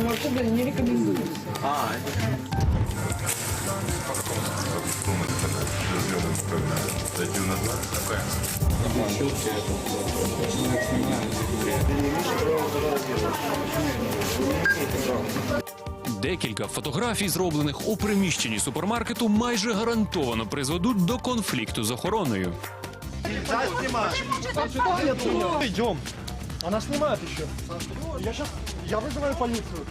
Ну, вообще, не рекомендуется. Декілька фотографій, зроблених у приміщенні супермаркету, майже гарантовано призведуть до конфлікту з охороною. Идем. Она снимает еще. Я сейчас, я вызываю полицию.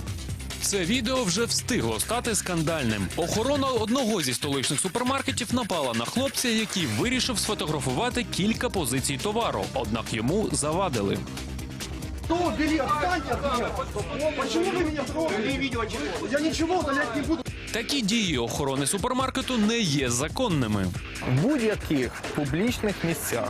Це відео вже встигло стати скандальним. Охорона одного зі столичних супермаркетів напала на хлопця, який вирішив сфотографувати кілька позицій товару, однак йому завадили. Ну, бери, отстаньте от меня. Почему вы меня трогаете? Я ничего удалять не буду. Такі дії охорони супермаркету не є законними. в будь-яких публічних місцях.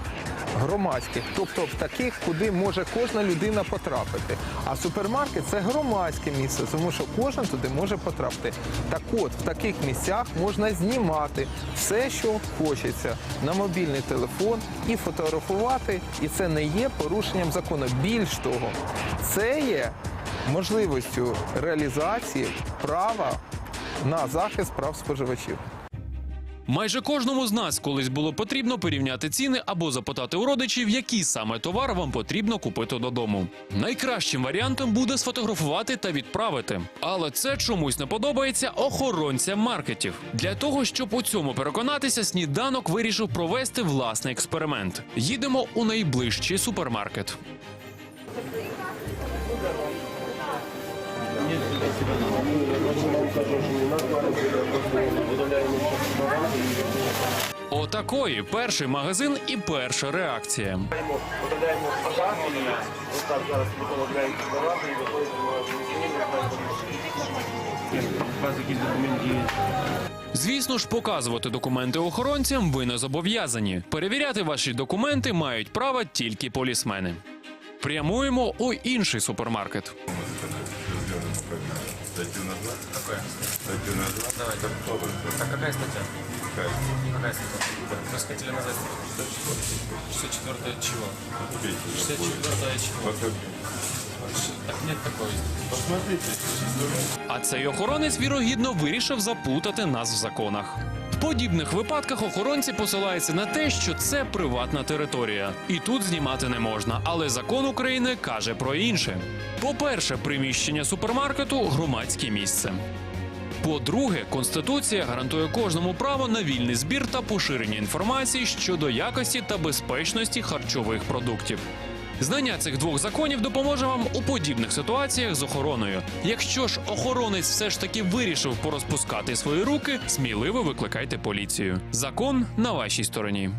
Громадських, тобто в таких, куди може кожна людина потрапити. А супермаркет це громадське місце, тому що кожен туди може потрапити. Так от, в таких місцях можна знімати все, що хочеться на мобільний телефон і фотографувати. І це не є порушенням закону. Більш того, це є можливістю реалізації права на захист прав споживачів. Майже кожному з нас колись було потрібно порівняти ціни або запитати у родичів, який саме товар вам потрібно купити додому. Найкращим варіантом буде сфотографувати та відправити. Але це чомусь не подобається охоронцям маркетів. Для того, щоб у цьому переконатися, сніданок вирішив провести власний експеримент. Їдемо у найближчий супермаркет. Отакої перший магазин і перша реакція. Звісно ж, показувати документи охоронцям ви не зобов'язані. Перевіряти ваші документи мають право тільки полісмени. Прямуємо у інший супермаркет. Какая? Статью назад. Давайте. А какая статья? Какая статья? Вы хотели назвать 64 чего? 64 чего? Так нет такой. А цей охоронець вірогідно вирішив заплутати нас в законах. В подібних випадках охоронці посилаються на те, що це приватна територія, і тут знімати не можна. Але закон України каже про інше. По-перше, приміщення супермаркету громадське місце. По-друге, конституція гарантує кожному право на вільний збір та поширення інформації щодо якості та безпечності харчових продуктів. Знання цих двох законів допоможе вам у подібних ситуаціях з охороною. Якщо ж охоронець все ж таки вирішив порозпускати свої руки, сміливо викликайте поліцію. Закон на вашій стороні.